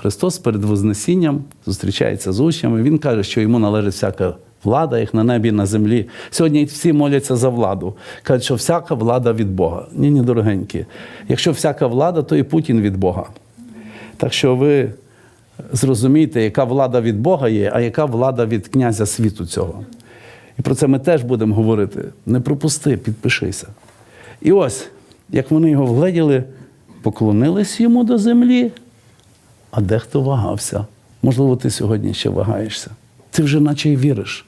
Христос перед Вознесінням зустрічається з учнями. Він каже, що йому належить всяка влада, як на небі, на землі. Сьогодні всі моляться за владу. Кажуть, що всяка влада від Бога. Ні, ні, дорогенькі. Якщо всяка влада, то і Путін від Бога. Так що ви зрозумієте, яка влада від Бога є, а яка влада від князя світу цього. І про це ми теж будемо говорити. Не пропусти, підпишися. І ось, як вони його вгледіли, поклонились йому до землі, а дехто вагався. Можливо, ти сьогодні ще вагаєшся. Ти вже наче й віриш.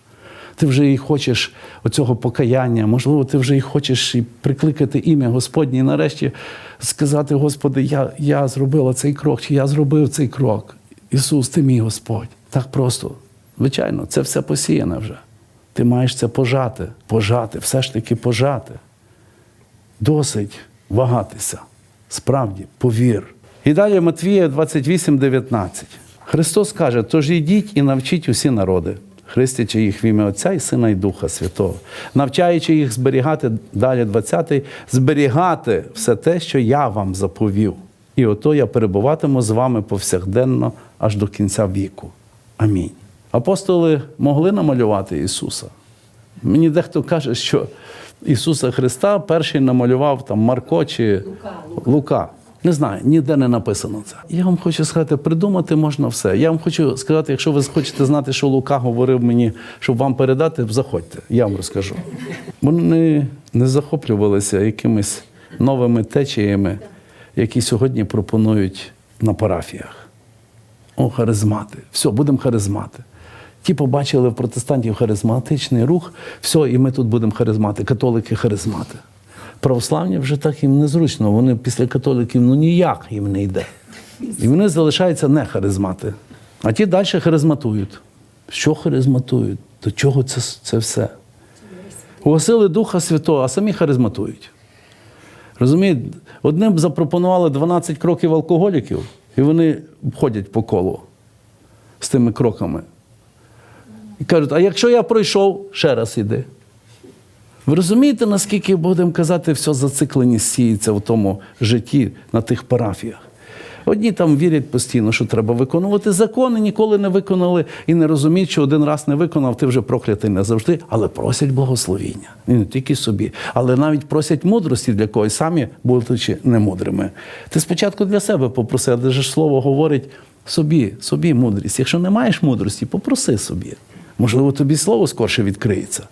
Ти вже і хочеш оцього покаяння, можливо, ти вже і хочеш і прикликати ім'я Господнє, і нарешті сказати, Господи, я, я зробила цей крок, чи я зробив цей крок. Ісус, ти мій Господь. Так просто. Звичайно, це все посіяне вже. Ти маєш це пожати, пожати, все ж таки пожати. Досить вагатися. Справді, повір. І далі Матвія 28, 19. Христос каже: тож йдіть і навчіть усі народи, хрестячи їх в ім'я Отця і Сина і Духа Святого, навчаючи їх зберігати далі 20, зберігати все те, що я вам заповів. І ото я перебуватиму з вами повсякденно аж до кінця віку. Амінь. Апостоли могли намалювати Ісуса. Мені дехто каже, що Ісуса Христа перший намалював там Марко чи Лука. Лука. Не знаю, ніде не написано це. Я вам хочу сказати, придумати можна все. Я вам хочу сказати, якщо ви хочете знати, що Лука говорив мені, щоб вам передати, заходьте, я вам розкажу. Вони не захоплювалися якимись новими течіями, які сьогодні пропонують на парафіях. О, харизмати. Все, будемо харизмати. Ті побачили в протестантів харизматичний рух, все, і ми тут будемо харизмати, католики харизмати. Православні вже так їм незручно, вони після католиків ну ніяк їм не йде. І вони залишаються не харизмати. А ті далі харизматують. Що харизматують? До чого це, це все? Угасили Духа Святого, а самі харизматують. Розумієте, одним запропонували 12 кроків алкоголіків, і вони ходять по колу з тими кроками. І кажуть, а якщо я пройшов, ще раз іди. Ви розумієте, наскільки будемо казати, все зацикленість сіється в тому житті на тих парафіях? Одні там вірять постійно, що треба виконувати закони, ніколи не виконали і не розуміють, що один раз не виконав, ти вже проклятий не завжди, але просять благословіння. І не тільки собі, але навіть просять мудрості для когось самі, будучи немудрими. Ти спочатку для себе попроси, але ж слово говорить собі, собі мудрість. Якщо не маєш мудрості, попроси собі. Можливо, тобі слово скорше відкриється.